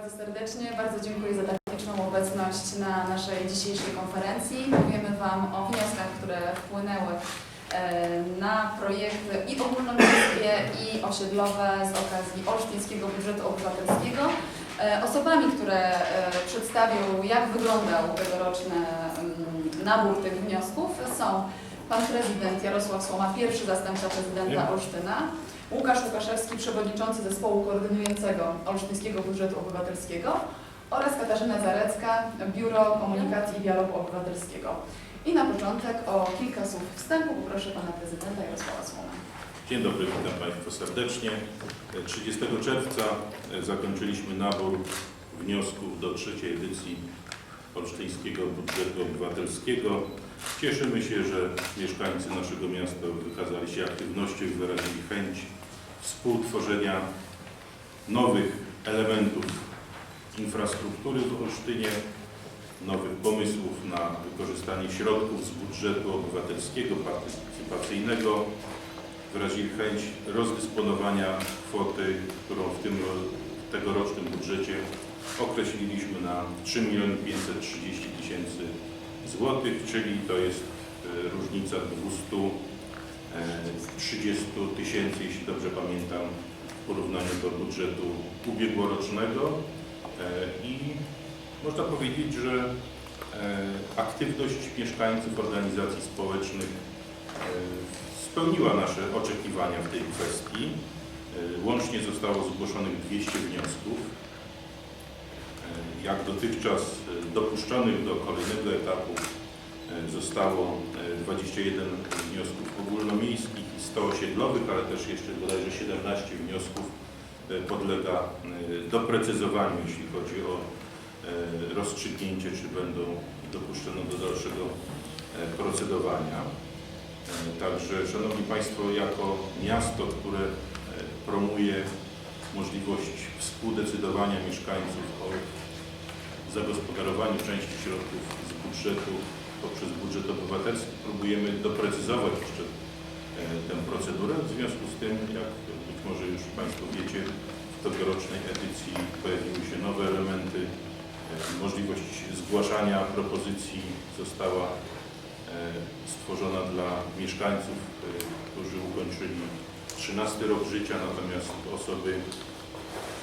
bardzo serdecznie. Bardzo dziękuję za tak liczną obecność na naszej dzisiejszej konferencji. Powiemy Wam o wnioskach, które wpłynęły e, na projekty i ogólnomiejskie, i osiedlowe z okazji Olsztyńskiego Budżetu Obywatelskiego. E, Osobami, które e, przedstawią, jak wyglądał tegoroczny mm, nabór tych wniosków są Pan Prezydent Jarosław Słoma, pierwszy zastępca prezydenta Olsztyna, Łukasz Łukaszewski, przewodniczący zespołu koordynującego Olsztyńskiego Budżetu Obywatelskiego oraz Katarzyna Zarecka, Biuro Komunikacji i Dialogu Obywatelskiego. I na początek o kilka słów wstępu poproszę Pana Prezydenta Jarosława Słoma. Dzień dobry, witam Państwa serdecznie. 30 czerwca zakończyliśmy nabór wniosków do trzeciej edycji Olsztyńskiego Budżetu Obywatelskiego. Cieszymy się, że mieszkańcy naszego miasta wykazali się aktywnością i wyrazili chęć współtworzenia nowych elementów infrastruktury w Olsztynie, nowych pomysłów na wykorzystanie środków z budżetu obywatelskiego, partycypacyjnego. Wyrazili chęć rozdysponowania kwoty, którą w tym tegorocznym budżecie określiliśmy na 3 530 000 zł, czyli to jest e, różnica 230 e, tysięcy, jeśli dobrze pamiętam, w porównaniu do budżetu ubiegłorocznego e, i można powiedzieć, że aktywność mieszkańców organizacji społecznych spełniła nasze oczekiwania w tej kwestii. Łącznie zostało zgłoszonych 200 wniosków. E, Jak dotychczas e, dopuszczonych do kolejnego etapu e, zostało e, 21 wniosków ogólnomiejskich i 100 osiedlowych, ale też jeszcze bodajże 17 wniosków e, podlega e, doprecyzowaniu, jeśli chodzi o e, rozstrzygnięcie, czy będą dopuszczone do dalszego e, procedowania. E, Także, Szanowni Państwo, jako miasto, które e, promuje możliwość współdecydowania mieszkańców o zagospodarowaniu części środków z budżetu poprzez budżet obywatelski, próbujemy doprecyzować jeszcze e, tę procedurę. W związku z tym, jak być może już Państwo wiecie, w tegorocznej edycji pojawiły się nowe elementy. E, Możliwość zgłaszania propozycji została e, stworzona dla mieszkańców, którzy ukończyli 13 rok życia, natomiast osoby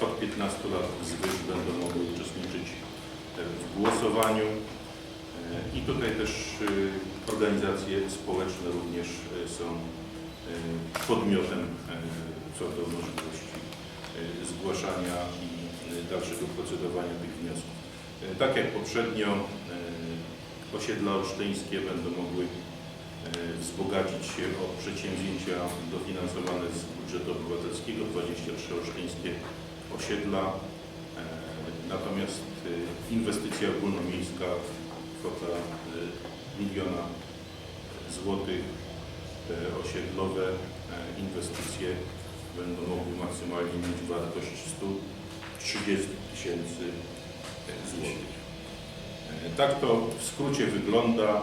od 15 lat wzwyż będą mogły uczestniczyć w głosowaniu. E, I tutaj też e, organizacje społeczne również e, są podmiotem co do możliwości zgłaszania i dalszego procedowania tych wniosków. Tak jak poprzednio osiedla olsztyńskie będą mogły wzbogacić się o przedsięwzięcia dofinansowane z budżetu obywatelskiego, 23 olsztyńskie osiedla. Natomiast e, inwestycja ogólnomiejska, kwota e, miliona złotych, te osiedlowe e, inwestycje będą mogły maksymalnie mieć wartość 130 tysięcy e, złotych. E, Tak to w skrócie wygląda.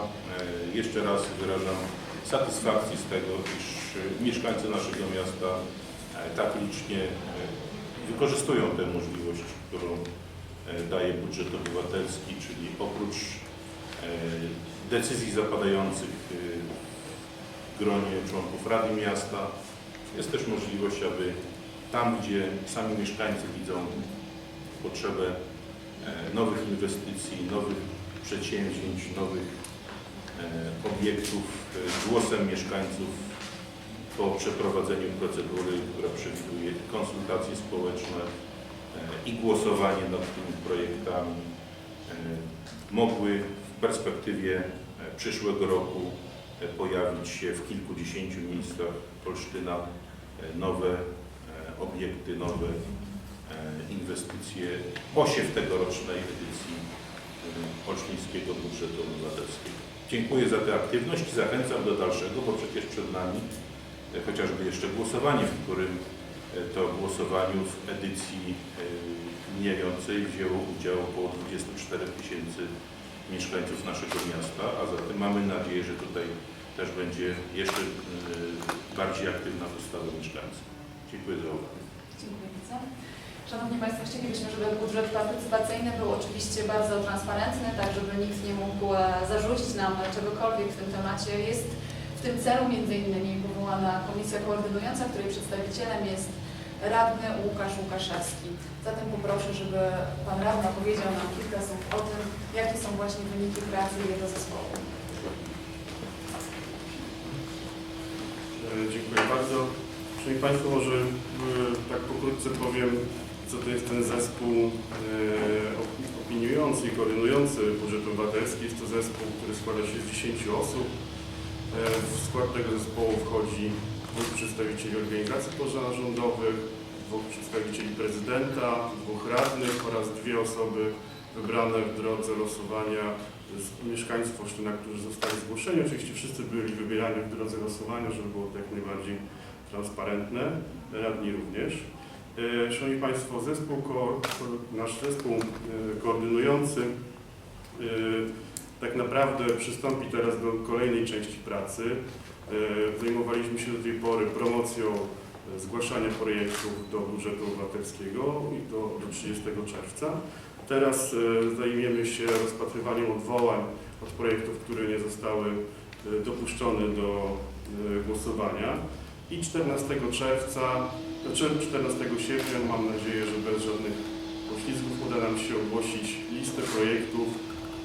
Jeszcze raz wyrażam satysfakcję z tego, iż mieszkańcy naszego miasta tak licznie wykorzystują tę możliwość, którą daje budżet obywatelski, czyli oprócz e, decyzji zapadających e, w gronie członków Rady Miasta jest też możliwość, aby tam, gdzie sami mieszkańcy widzą potrzebę e, nowych inwestycji, nowych przedsięwzięć, nowych e, obiektów e, głosem mieszkańców po przeprowadzeniu procedury, która przewiduje konsultacje społeczne e, i głosowanie nad tymi projektami, e, mogły w perspektywie e, przyszłego roku e, pojawić się w kilkudziesięciu miejscach Olsztyna e, nowe e, obiekty, nowe e, inwestycje osiew tegorocznej edycji e, Olsztyńskiego Budżetu Obywatelskiego. Dziękuję za tę aktywność i zachęcam do dalszego, bo przecież przed nami e, chociażby jeszcze głosowanie, w którym e, to głosowaniu w edycji e, mijającej wzięło udział około 24 tysięcy mieszkańców naszego miasta, a zatem mamy nadzieję, że tutaj też będzie jeszcze e, bardziej aktywna postawa mieszkańców. Dziękuję za uwagę. Dziękuję bardzo. Szanowni Państwo, chcielibyśmy, żeby budżet partycypacyjny był oczywiście bardzo transparentny, tak żeby nikt nie mógł zarzucić nam czegokolwiek w tym temacie. Jest w tym celu między innymi powołana komisja koordynująca, której przedstawicielem jest radny Łukasz Łukaszewski. Zatem poproszę, żeby Pan radny opowiedział nam kilka słów o tym, jakie są właśnie wyniki pracy jego zespołu. E, Dziękuję bardzo. Szanowni Państwo, może e, tak pokrótce powiem, co to jest ten zespół e, op- opiniujący i koordynujący budżet obywatelski. Jest to zespół, który składa się z 10 osób. W skład tego zespołu wchodzi dwóch przedstawicieli organizacji pozarządowych, dwóch przedstawicieli prezydenta, dwóch radnych oraz dwie osoby wybrane w drodze losowania z mieszkańców Olsztyna, którzy zostali zgłoszeni. Oczywiście wszyscy byli wybierani w drodze losowania, żeby było to jak najbardziej transparentne, radni również. E, Szanowni Państwo, zespół, nasz zespół e, koordynujący e, tak naprawdę przystąpi teraz do kolejnej części pracy. E, Zajmowaliśmy się do tej pory promocją e, zgłaszania projektów do budżetu obywatelskiego i do, do 30 czerwca. Teraz e, zajmiemy się rozpatrywaniem odwołań od projektów, które nie zostały dopuszczone do głosowania. I 14 czerwca, znaczy 14 sierpnia mam nadzieję, że bez żadnych poślizgów uda nam się ogłosić listę projektów,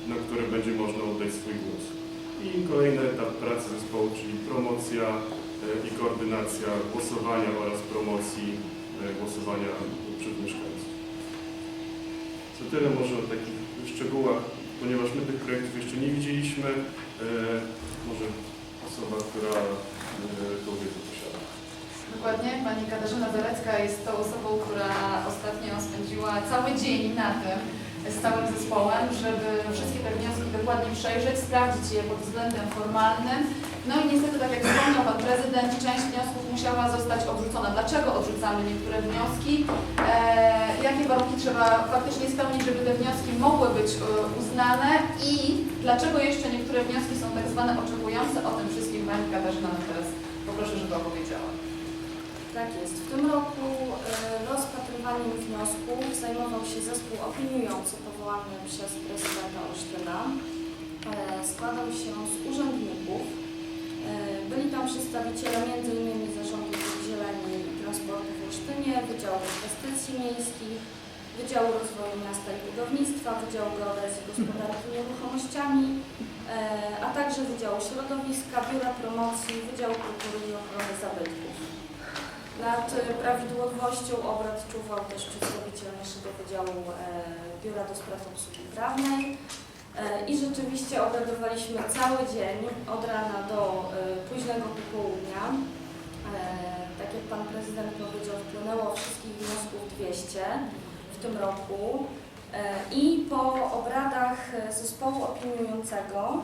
na które będzie można oddać swój głos. I kolejny etap pracy zespołu, czyli promocja e, i koordynacja głosowania oraz promocji e, głosowania przez mieszkańców. Co tyle może o takich szczegółach, ponieważ my tych projektów jeszcze nie widzieliśmy. E, może osoba, która tą wiedzę posiada. Dokładnie, pani Katarzyna Zalecka jest tą osobą, która ostatnio spędziła cały dzień na tym z całym zespołem, żeby wszystkie te wnioski dokładnie przejrzeć, sprawdzić je pod względem formalnym. No i niestety, tak jak wspomniał Pan Prezydent, część wniosków musiała zostać odrzucona. Dlaczego odrzucamy niektóre wnioski? E, jakie warunki trzeba faktycznie spełnić, żeby te wnioski mogły być e, uznane i dlaczego jeszcze niektóre wnioski są tak zwane oczekujące? O tym wszystkim Pani Katarzyna nas teraz poproszę, żeby opowiedziała. Tak jest. W tym roku e, rozpatrywaniem wniosków zajmował się zespół opiniujący powołany przez prezydenta Olsztyna. E, Składał się z urzędników. E, Byli tam przedstawiciele m.in. Zarządu Zieleni i Transportu w Olsztynie, Wydziału Inwestycji Miejskich, Wydziału Rozwoju Miasta i Budownictwa, Wydziału Geodezji i Gospodarki Nieruchomościami, e, a także Wydziału Środowiska, Biura Promocji, Wydziału Kultury i Ochrony Zabytków. Nad e, prawidłowością obrad czuwał też przedstawiciel naszego Wydziału e, Biura do Spraw Obsługi Prawnej. E, I rzeczywiście obradowaliśmy cały dzień, od rana do późnego popołudnia. Tak jak Pan Prezydent powiedział, wpłynęło wszystkich wniosków 200 w tym roku. I po obradach zespołu opiniującego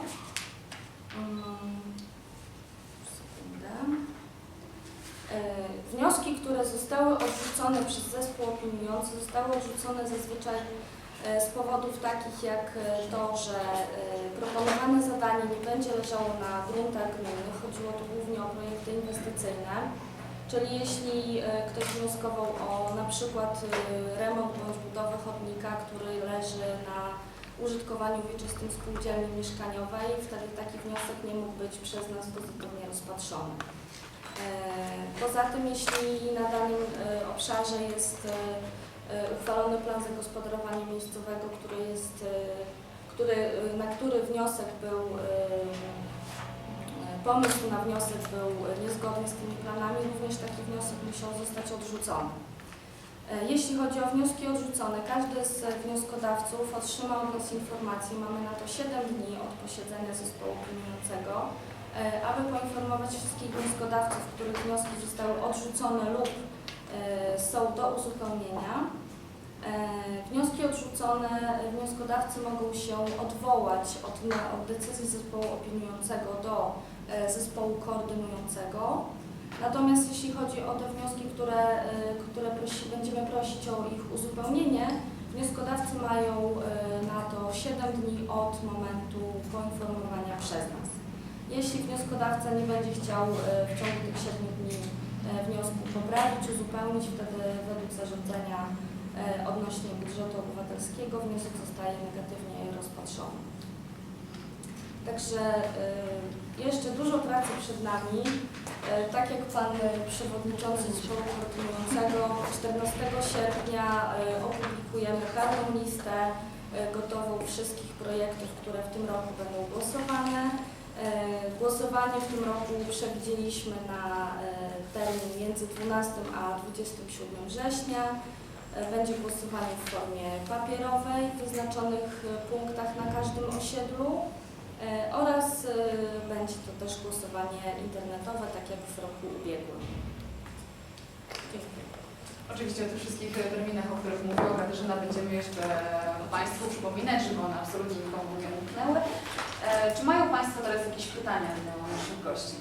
Wnioski, które zostały odrzucone przez zespół opiniujący, zostały odrzucone zazwyczaj e, z powodów takich jak e, to, że e, proponowane zadanie nie będzie leżało na gruntach gminy. Chodziło tu głównie o projekty inwestycyjne. Czyli jeśli ktoś wnioskował o na przykład remont bądź budowę chodnika, który leży na użytkowaniu wieczystym spółdzielni mieszkaniowej, wtedy taki wniosek nie mógł być przez nas pozytywnie rozpatrzony. E, Poza tym, jeśli na danym e, obszarze jest e, uchwalony plan zagospodarowania miejscowego, który jest, który, na który wniosek był, pomysł na wniosek był niezgodny z tymi planami, również taki wniosek musiał zostać odrzucony. Jeśli chodzi o wnioski odrzucone, każdy z wnioskodawców otrzyma od nas informację. Mamy na to 7 dni od posiedzenia zespołu opiniującego, e, aby poinformować wszystkich wnioskodawców, których wnioski zostały odrzucone lub e, są do uzupełnienia. E, Wnioski odrzucone e, wnioskodawcy mogą się odwołać od, od decyzji zespołu opiniującego do e, zespołu koordynującego. Natomiast jeśli chodzi o te wnioski, które, e, które prosi, będziemy prosić o ich uzupełnienie, wnioskodawcy mają e, na to 7 dni od momentu poinformowania przez nas. Jeśli wnioskodawca nie będzie chciał e, w ciągu tych 7 dni e, wniosku poprawić, uzupełnić, wtedy według zarządzenia odnośnie budżetu obywatelskiego. Wniosek zostaje negatywnie rozpatrzony. Także jeszcze dużo pracy przed nami. Tak jak Pan Przewodniczący Zespołu Koordynującego 14 sierpnia opublikujemy pełną listę gotową wszystkich projektów, które w tym roku będą głosowane. Y, Głosowanie w tym roku przewidzieliśmy na y, termin między 12 a 27 września. Y, Będzie głosowanie w formie papierowej w wyznaczonych punktach na każdym osiedlu. E, oraz e, będzie to też głosowanie internetowe, tak jak w roku ubiegłym. Dziękuję. Oczywiście o tych wszystkich e, terminach, o których mówiła Katarzyna, będziemy jeszcze Państwu przypominać, żeby one absolutnie nikomu nie umknęły. E, Czy mają Państwo teraz jakieś pytania do naszych gości?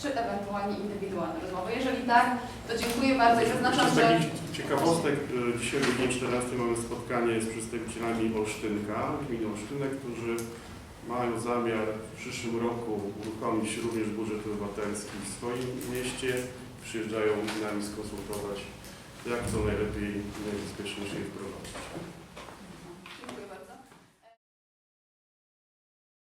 Czy ewentualnie indywidualne rozmowy? Jeżeli tak, to dziękuję bardzo i zaznaczam, że... ciekawostek, dzisiaj o godzinie 14 mamy spotkanie z przedstawicielami Olsztynka, gminy Olsztynek, którzy mają zamiar w przyszłym roku uruchomić również budżet obywatelski w swoim mieście. Przyjeżdżają z nami skonsultować, jak to najlepiej, najbezpieczniej